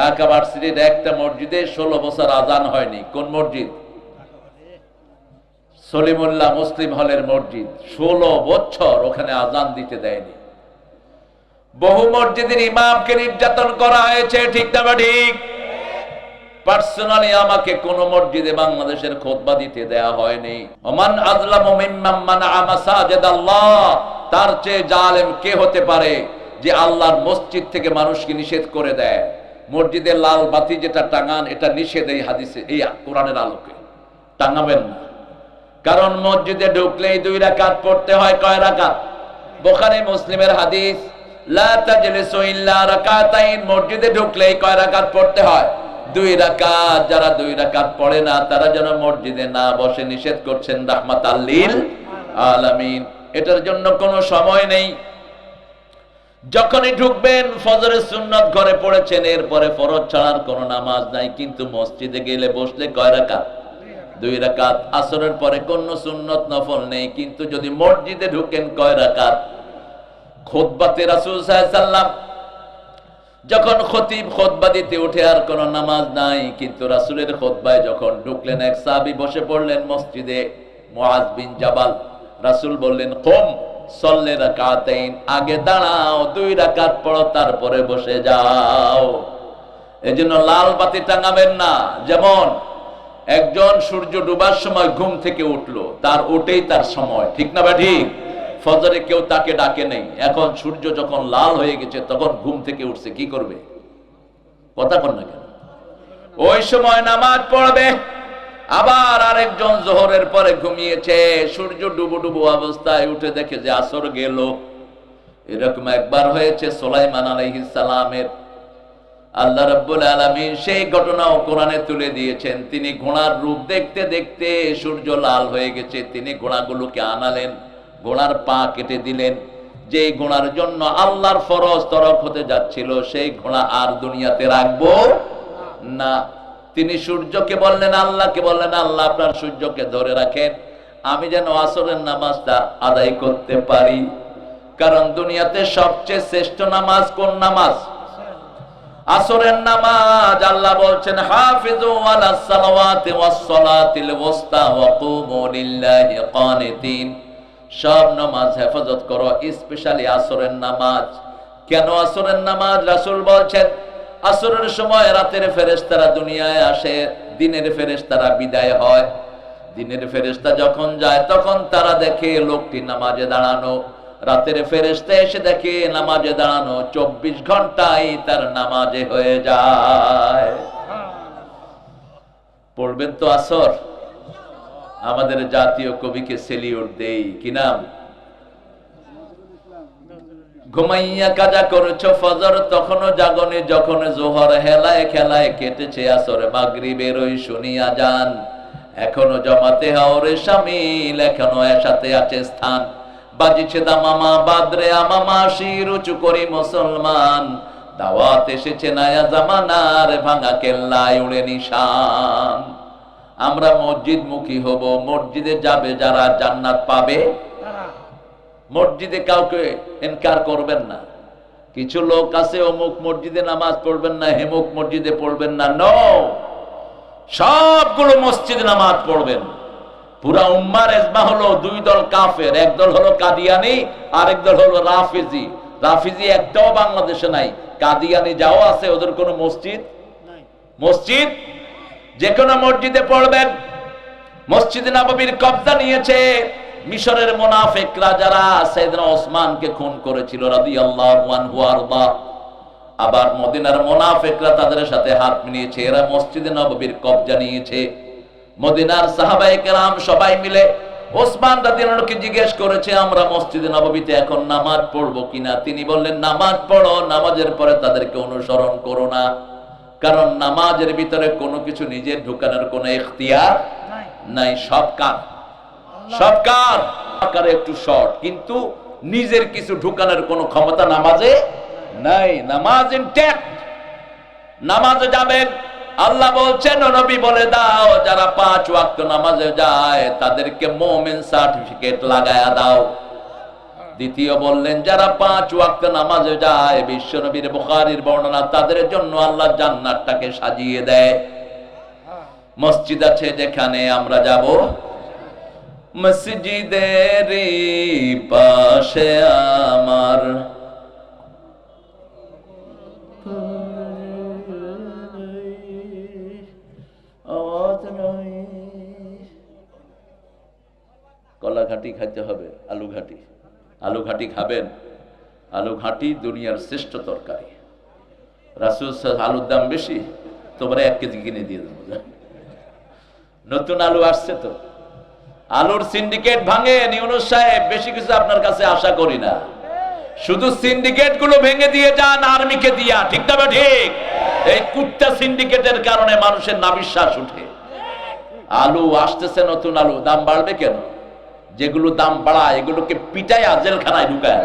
ঢাকা ভার্সিটির একটা মসজিদে ষোলো বছর আজান হয়নি। কোন মসজিদ? সলিমুল্লাহ মুসলিম হলের মসজিদ। ষোলো বছর ওখানে আজান দিতে দেয়নি। বহু মসজিদের ইমামকে নির্যাতন করা হয়েছে, ঠিক না ঠিক? পার্সোনালি আমাকে কোন মসজিদে বাংলাদেশের খোদবা দিতে দেয়া হয়নি। ওমান আল্লাহ তার চেয়ে জালেম কে হতে পারে যে আল্লাহর মসজিদ থেকে মানুষকে নিষেধ করে দেয়? মসজিদের লাল বাতি যেটা টাঙান, এটা নিষেধ এই হাদিসে, এই কোরআনের আলোকে। টাঙাবেন না। কারণ মসজিদে ঢুকলেই দুই রাকাত পড়তে হয় কয় রাকাত? বোখারি মুসলিমের হাদিস মসজিদে ঢুকলেই কয় রাকাত পড়তে হয়? দুই রাকাত। যারা দুই রাকাত পড়ে না, তারা যেন মসজিদে না বসে নিষেধ করছেন রাহমাত আল্লিল আলামিন। এটার জন্য কোনো সময় নেই। যখনই ঢুকবেন, ফজরের সুন্নত ঘরে পড়েছেন, এরপরে ফরজ ছাড়ার কোনো নামাজ নাই, কিন্তু মসজিদে গেলে বসলে কয় রাকাত? দুই রাকাত। আসরের পরে কোন সুন্নত নফল নেই, কিন্তু যদি মসজিদে ঢুকেন, কয় রাকাত? খোদবাতে রাসূল যখন খতিব খোদবা দিতে উঠে, আর কোন নামাজ নাই, কিন্তু রাসূলের খোদবায় যখন ঢুকলেন, এক সাহাবী বসে পড়লেন মসজিদে, মুআজ বিন জাবাল। রাসূল বললেন, কম। সল্লে রাকাতাইন, আগে দাঁড়াও, দুই রাকাত পড়ো, তারপরে বসে যাও। এজন্য লাল বাতি টাঙাবেন না। যেমন একজন সূর্য ডুবার সময় ঘুম থেকে উঠল, তার ওঠেই তার সময়, ঠিক না বা ঠিক? ফজরে কেউ তাকে ডাকে নেই। এখন সূর্য যখন লাল হয়ে গেছে, তখন ঘুম থেকে উঠছে, কি করবে? কথা কর না কেন? ওই সময় নামাজ পড়বে। আবার আরেকজন জোহরের পরে ঘুমিয়েছে, সূর্য ডুবু ডুবু অবস্থায় উঠে দেখে যে আসর গেল। এরকম একবার হয়েছে সোলাইমান সালামের। আল্লাহ রাব্বুল আলামিন সেই ঘটনাও কোরআনে তুলে দিয়েছেন। তিনি ঘোড়ার রূপ দেখতে দেখতে সূর্য লাল হয়ে গেছে। তিনি ঘোড়াগুলোকে আনালেন, ঘোড়ার পা কেটে দিলেন। যে ঘোড়ার জন্য আল্লাহর ফরজ তরক হতে যাচ্ছিল, সেই ঘোড়া আর দুনিয়াতে রাখব না। তিনি সূর্যকে বললেন, আল্লাহকে বললেন, আল্লাহ আপনার সূর্যকে ধরে রাখেন। আমি যেন আসরের নামাজটা আদায় করতে পারি। কারণ দুনিয়াতে সবচেয়ে শ্রেষ্ঠ নামাজ কোন নামাজ? আসরের নামাজ। আল্লাহ বলছেন, হাফিজু আলা সালাওয়াতি ওয়াস সালাতিল ওয়াসতা ওয়া কুমু লিল্লাহি কানিতিন সব নামাজ হেফাজত করো, স্পেশালি আসরের নামাজ। কেন আসরের নামাজ? রাসূল বলছেন আসরের সময় রাতের ফেরেশতারা দুনিয়ায় আসে, দিনের ফেরেশতারা বিদায় হয়। দিনের ফেরেশতা যখন যায়, তখন তারা দেখে লোকটি নামাজে দাঁড়ানো। রাতের ফেরেশতা এসে দেখে নামাজে দাঁড়ানো, চব্বিশ ঘন্টায় তার নামাজে হয়ে যায়। পড়বেন তো আসর? আমাদের জাতীয় কবিকে সেলিউট দেই, কি নাম? ঘুমাইয়া কাজা করেছ, ফজর তখনও জাগনে, যখন জোহর হেলায় খেলায় কেটেছে আসরে মাগরিবের ওই শুনিয়া যান এখনও জমাতে হাওরে সামিল এখনও এসাতে আছে স্থান। বাজিছে দামামা, বাদরে আমামা, শির উঁচু করি মুসলমান। দাওয়াত এসেছে নায়া জামানার ভাঙা কেল্লায় উড়ে নিশান। আমরা মসজিদ মুখী হব, মসজিদে যাবে যারা জান্নাত পাবে। মসজিদে কাউকে এনকার করবেন না। কিছু লোক আছে অমুক মসজিদে নামাজ পড়বেন না হেমুক মসজিদে পড়বেন না। নো সবগুলো মসজিদে নামাজ পড়বেন। পুরা উম্মার এজমা হলো দুই দল কাফের এক দল হলো কাদিয়ানি আর এক দল হলো রাফিজি। রাফিজি একটাও বাংলাদেশে নাই। কাদিয়ানি যাও আছে ওদের কোনো মসজিদ? মসজিদ? যে কোনো মসজিদে পড়বেন। মসজিদ নববীর কবজা নিয়েছে। মিশরের মোনাফেকরা যারা সাইয়েদনা ওসমানকে খুন করেছিল আনহু আরদা। আবার মদিনার মোনাফেকরা তাদের সাথে হাত মিলিয়েছে এরা মসজিদে নববীর কবজা নিয়েছে। মদিনার সাহাবায়ে কেরাম সবাই মিলে ওসমান রাদিয়াল্লাহুকে জিজ্ঞেস করেছে আমরা মসজিদে নববীতে এখন নামাজ পড়ব কিনা? তিনি বললেন নামাজ পড়ো নামাজের পরে তাদেরকে অনুসরণ করো না। কারণ নামাজের ভিতরে কোনো কিছু নিজের ঢুকানোর কোনো এখতিয়ার নাই সব কার? সব কার আকারে একটু শর্ট, কিন্তু নিজের কিছু ঢুকানোর কোনো ক্ষমতা নামাজে নাই। নামাজ ইনট্যাক্ট নামাজে যাবেন। আল্লাহ বলছেন নবী বলে দাও, যারা পাঁচ ওয়াক্ত নামাজে যায়, তাদেরকে মোমেন সার্টিফিকেট লাগায়া দাও। দ্বিতীয় বললেন, যারা পাঁচ ওয়াক্ত নামাজে যায় বিশ্বনবীর বুখারীর বর্ণনা, তাদের জন্য আল্লাহ জান্নাতটাকে সাজিয়ে দেয়। মসজিদ আছে যেখানে আমরা যাব। মসজিদের পাশে আমার। কলা ঘাটি খাইতে হবে, আলু ঘাটি। আলু ঘাটি খাবেন? আলু ঘাটি দুনিয়ার শ্রেষ্ঠ তরকারি। রাসুল আলুর দাম বেশি, তোমার এক কেজি কিনে দিয়ে দেবো। নতুন আলু আসছে তো? আলুর সিন্ডিকেট ভাঙে ইউনুস সাহেব, বেশি কিছু আপনার কাছে আশা করি না। শুধু সিন্ডিকেটগুলো ভেঙে দিয়ে যান আর্মিকে দিয়া, ঠিক না ঠিক। এই কুত্তা সিন্ডিকেটের কারণে মানুষের নাবিশ্বাস উঠে। আলু আসতেছে নতুন আলু, দাম বাড়বে কেন? যেগুলো দাম বাড়ায়, এগুলোকে পিটায় জেলখানায় ঢুকায়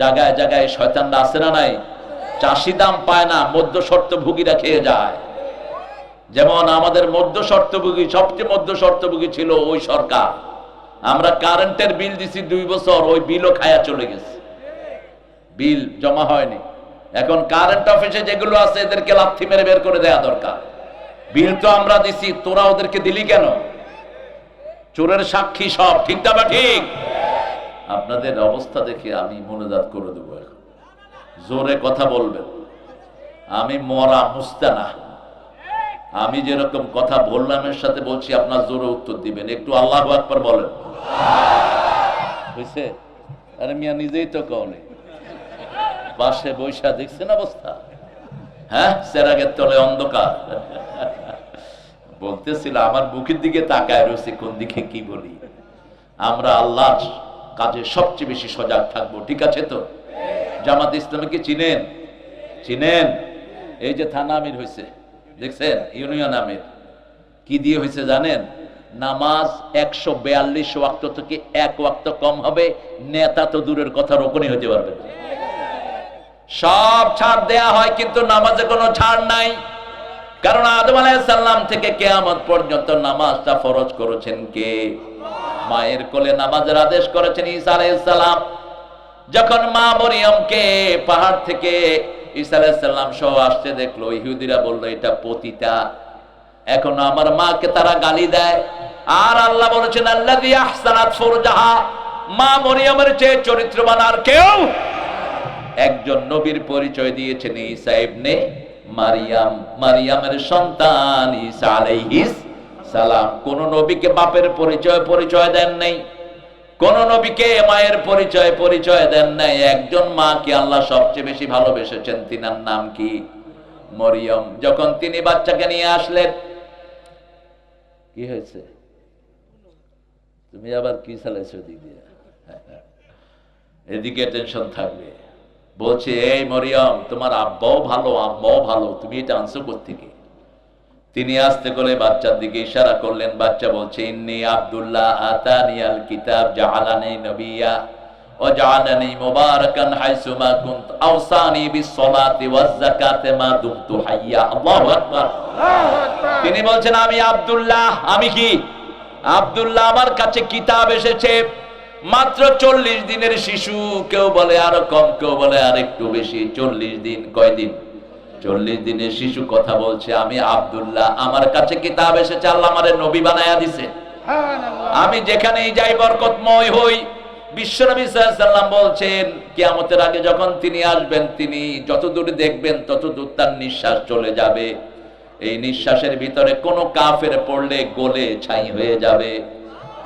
জায়গায় জায়গায় শয়তানরা আছে না নাই? চাষি দাম পায় না মধ্য শর্ত ভুগিরা খেয়ে যায়। যেমন আমাদের মধ্য শর্তভোগী, সবচেয়ে মধ্য শর্তভোগী ছিল ওই সরকার। আমরা কারেন্টের বিল দিছি দুই বছর, ওই বিলও খায়া চলে গেছে। বিল জমা হয়নি। এখন কারেন্ট অফিসে যেগুলো আছে, এদেরকে লাথি মেরে বের করে দেয়া দরকার। বিল তো আমরা দিছি, তোরা ওদেরকে দিলি কেন? চোরের সাক্ষী সব, ঠিক না ঠিক? আপনাদের অবস্থা দেখে আমি মনোজাত করে দেবো এখন। জোরে কথা বলবেন। আমি মরা মুস্তানা। আমি যেরকম কথা বললাম এর সাথে বলছি, আপনার জোরে উত্তর দিবেন। একটু আল্লাহ আকবার বলেন। বুঝছে আরে মিয়া, নিজেই তো কওনি পাশে বৈশা দেখছেন অবস্থা? হ্যাঁ? সেরাগের তলে অন্ধকার। বলতেছিল, আমার বুকের দিকে তাকায় রয়েছে, কোন দিকে কি বলি? আমরা আল্লাহর কাজে সবচেয়ে বেশি সজাগ থাকব, ঠিক আছে তো? জামাত ইসলামকে চিনেন? চিনেন? এই যে থানা আমির হয়েছে দেখছেন? ইউনিয়ন আমির। কি দিয়ে হয়েছে জানেন? নামাজ একশো বিয়াল্লিশ ওয়াক্ত থেকে এক ওয়াক্ত কম হবে, নেতা তো দূরের কথা রোপণই হতে পারবে সব ছাড় দেয়া হয়, কিন্তু নামাজে কোনো ছাড় নাই। কারণ আদম আলাইসাল্লাম থেকে কেয়ামত পর্যন্ত নামাজটা ফরজ করেছেন কে? মায়ের কোলে নামাজের আদেশ করেছেন ঈসা আলাইসাল্লাম যখন মা মরিয়মকে পাহাড় থেকে ঈসা আলাইসাল্লাম সহ আসতে দেখল ইহুদিরা বলল, এটা পতিতা। এখন আমার মাকে তারা গালি দেয়। আর আল্লাহ বলেছেন আল্লাহ ফুরজাহা। মা মরিয়ামের চেয়ে চরিত্রবান আর কেউ একজন নবীর পরিচয় দিয়েছেন ঈসা ইবনে মারিয়াম। মারিয়ামের সন্তান ঈসা আলাইহিস সালাম। কোন নবীকে বাপের পরিচয় পরিচয় দেন নাই। কোন নবীকে মায়ের পরিচয় পরিচয় দেন নাই। একজন মাকে আল্লাহ সবচেয়ে বেশি ভালোবেসেছেন, তিনার নাম কি? মরিয়ম। যখন তিনি বাচ্চাকে নিয়ে আসলেন, কি হয়েছে? তুমি আবার কি চালাইছো দিক এদিকে টেনশন থাকবে। বলছে, এই মরিয়ম, তোমার আব্বাও ভালো, আম্মাও ভালো, তুমি এটা আনছো থেকে তিনি আসতে করে বাচ্চার দিকে ইশারা করলেন, বাচ্চা বলছে, ইন্নি আব্দুল্লাহ আল কিতাব, জাআলানি নবিয়া হাইসুমা কুনত আওসানি বিস সালাতি ওয়াজ যাকাতে মা দুমতু হাইয়া। আল্লাহু আকবার। তিনি বলছেন, আমি আব্দুল্লাহ, আমি কি? আব্দুল্লাহ আমার কাছে কিতাব এসেছে, মাত্র চল্লিশ দিনের শিশু, কেউ বলে আরও কম, কেউ বলে আর একটু বেশি, চল্লিশ দিন, কয়দিন? চল্লিশ দিনের শিশু কথা বলছে আমি আব্দুল্লাহ আমার কাছে কিতাব এসেছে আল্লাহ আমারে নবী বানায়া দিছে। আমি যেখানেই যাই বরকতময় হই। বিশ্বনবী সাল্লাম বলছেন কিয়ামতের আগে যখন তিনি আসবেন তিনি যত দূরে দেখবেন তত দূর তার নিঃশ্বাস চলে যাবে। এই নিঃশ্বাসের ভিতরে কোনো কাফের পড়লে গলে ছাই হয়ে যাবে।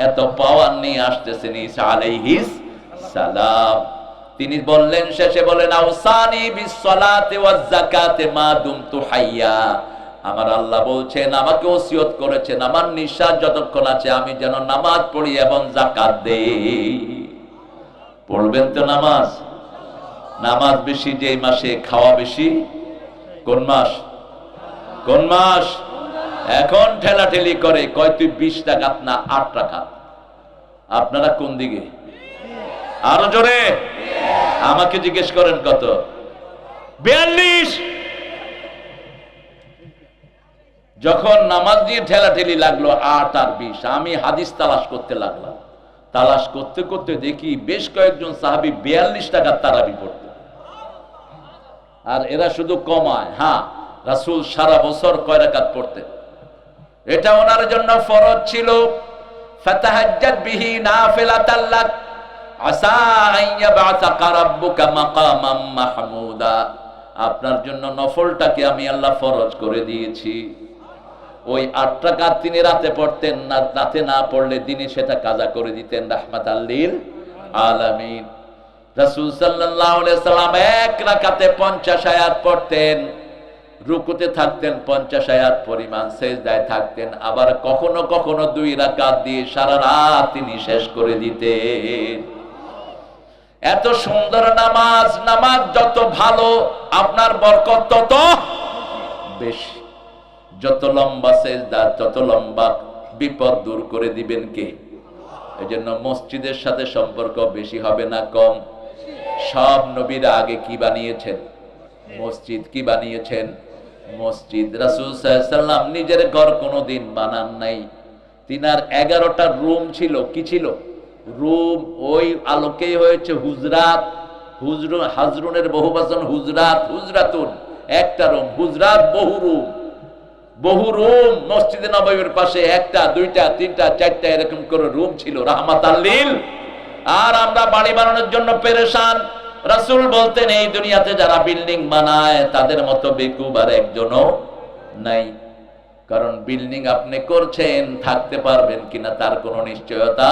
এত পাওয়ার নিয়ে আসতেছেন ঈসা আলাইহিস সালাম। তিনি বললেন, শেষে বলেন, আউসানি বিসসালাতি ওয়াজ যাকাতে মা দুমতু হাইয়া। আমার আল্লাহ বলছেন, আমাকে ওসিয়ত করেছেন, আমার নিঃশ্বাস যতক্ষণ আছে আমি যেন নামাজ পড়ি এবং যাকাত দেই। পড়বেন তো নামাজ? নামাজ বেশি যে মাসে, খাওয়া বেশি? কোন মাস? কোন মাস? এখন ঠেলাঠেলি করে, কয় তুই বিশ টাকা না আট টাকা আপনারা কোন দিকে? আরও জোরে? আমাকে জিজ্ঞেস করেন কত? বিয়াল্লিশ। যখন নামাজ দিয়ে ঠেলাঠেলি লাগল আট আর বিশ, আমি হাদিস তালাশ করতে লাগলাম। তালাশ করতে করতে দেখি বেশ কয়েকজন সাহাবি বিয়াল্লিশ টাকার তারাবি পড়ত। আর এরা শুধু কমায় হ্যাঁ রাসূল সারা বছর কয় রাকাত পড়তেন। এটা ওনার জন্য ফরজ ছিল। ফাতাহাজ্জাত বিহি নাফিলাতাল আপনার জন্য নফলটাকে আমি আল্লাহ ফরজ করে দিয়েছি। ওই আট টাকা তিনি রাতে পড়তেন না, রাতে না পড়লে দিনে সেটা কাজা করে দিতেন। রাহমাত আল্লিল আলামিন। রাসূল সাল্লাম এক রাকাতে 50 আয়াত পড়তেন। রুকুতে থাকতেন, পঞ্চাশ আয়াত পরিমাণ সেজদায় থাকতেন। আবার কখনো কখনো দুই রাকাত দিয়ে সারা রাত তিনি শেষ করে দিতেন। এত সুন্দর নামাজ নামাজ যত ভালো, আপনার বরকত তত বেশি। যত লম্বা সেজদা, তত লম্বা বিপদ দূর করে দিবেন কে? এই জন্য মসজিদের সাথে সম্পর্ক বেশি হবে না কম? সব নবীরা আগে কি বানিয়েছেন? মসজিদ কি বানিয়েছেন? মসজিদ রাসূল সাল্লাম নিজের ঘর কোনোদিন বানান নাই। তিনার এগারোটা রুম ছিল, কি ছিল? রুম, ওই আলোকেই হয়েছে হুজরাত। হুজরুন হাজরুনের বহু বচন হুজরাত, হুজরাতুন, একটা রুম, হুজরাত বহু রুম। বহু রুম, মসজিদে নববীর পাশে একটা, দুইটা, তিনটা, চারটা এরকম করে রুম ছিল রাহমাত আল্লিল আর আমরা বাড়ি বানানোর জন্য পেরেশান। রাসুল বলতেন, এই দুনিয়াতে যারা বিল্ডিং বানায়, তাদের মতো বেকুব আর একজনও নাই। কারণ বিল্ডিং আপনি করছেন, থাকতে পারবেন কিনা তার কোনো নিশ্চয়তা